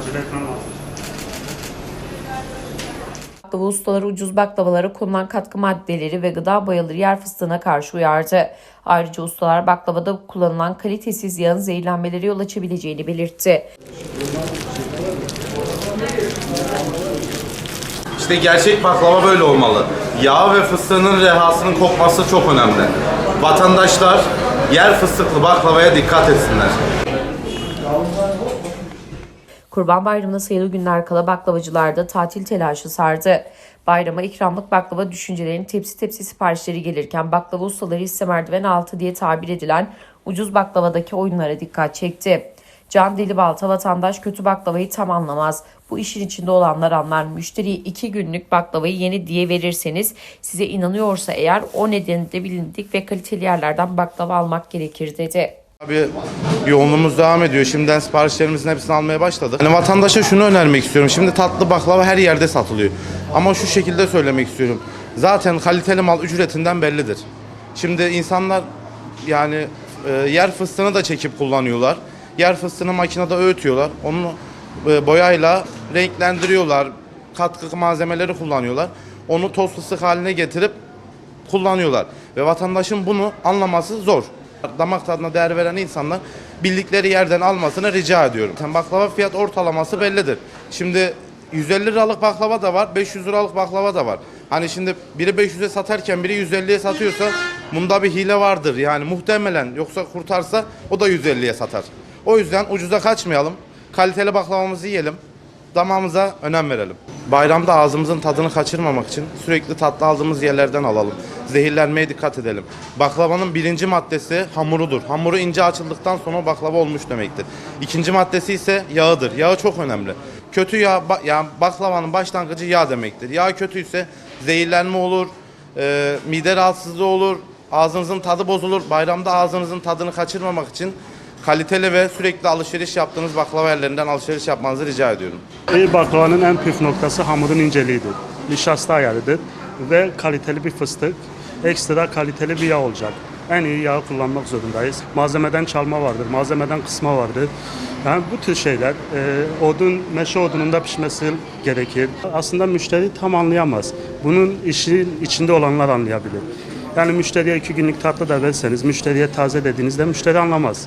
Acele etmem lazım. Baklava ustaları ucuz baklavalara konulan katkı maddeleri ve gıda boyaları yer fıstığına karşı uyardı. Ayrıca ustalar baklavada kullanılan kalitesiz yağın zehirlenmelere yol açabileceğini belirtti. İşte gerçek baklava böyle olmalı. Yağ ve fıstığının rehasının kokması çok önemli. Vatandaşlar yer fıstıklı baklavaya dikkat etsinler. Kurban Bayramı'na sayılı günler kala baklavacılarda tatil telaşı sardı. Bayrama ikramlık baklava düşüncelerin tepsi tepsi siparişleri gelirken baklava ustaları hisse merdiven altı diye tabir edilen ucuz baklavadaki oyunlara dikkat çekti. Can Delibalta vatandaş kötü baklavayı tam anlamaz. Bu işin içinde olanlar anlar. Müşteriye iki günlük baklavayı yeni diye verirseniz size inanıyorsa eğer o nedenle bilindik ve kaliteli yerlerden baklava almak gerekir dedi. Abi yoğunluğumuz devam ediyor. Şimdiden siparişlerimizin hepsini almaya başladık. Hani vatandaşa şunu önermek istiyorum. Şimdi tatlı baklava her yerde satılıyor. Ama şu şekilde söylemek istiyorum. Zaten kaliteli mal ücretinden bellidir. Şimdi insanlar yani e, yer fıstığını da çekip kullanıyorlar. Yer fıstığını makinede öğütüyorlar. Onu e, boyayla renklendiriyorlar. Katkı malzemeleri kullanıyorlar. Onu toz fıstık haline getirip kullanıyorlar. Ve vatandaşın bunu anlaması zor. Damak tadına değer veren insanlar bildikleri yerden almasını rica ediyorum. Baklava fiyat ortalaması bellidir. Şimdi 150 liralık baklava da var, 500 liralık baklava da var. Hani şimdi biri 500'e satarken biri 150'ye satıyorsa bunda bir hile vardır. Yani muhtemelen yoksa kurtarsa o da 150'ye satar. O yüzden ucuza kaçmayalım. Kaliteli baklavamızı yiyelim damağımıza önem verelim. Bayramda ağzımızın tadını kaçırmamak için sürekli tatlı aldığımız yerlerden alalım. Zehirlenmeye dikkat edelim. Baklavanın birinci maddesi hamurudur. Hamuru ince açıldıktan sonra baklava olmuş demektir. İkinci maddesi ise yağıdır. Yağı çok önemli. Kötü yağ, ba- yani baklavanın başlangıcı yağ demektir. Yağ kötüyse zehirlenme olur, e, mide rahatsızlığı olur, ağzınızın tadı bozulur. Bayramda ağzınızın tadını kaçırmamak için kaliteli ve sürekli alışveriş yaptığınız baklava yerlerinden alışveriş yapmanızı rica ediyorum. İyi baklavanın en püf noktası hamurun inceliğidir. Nişasta ayarıdır ve kaliteli bir fıstık, ekstra kaliteli bir yağ olacak. En iyi yağı kullanmak zorundayız. Malzemeden çalma vardır, malzemeden kısma vardır. Yani bu tür şeyler e, odun, meşe odununda pişmesi gerekir. Aslında müşteri tam anlayamaz. Bunun işin içinde olanlar anlayabilir. Yani müşteriye iki günlük tatlı da verseniz, müşteriye taze dediğinizde müşteri anlamaz.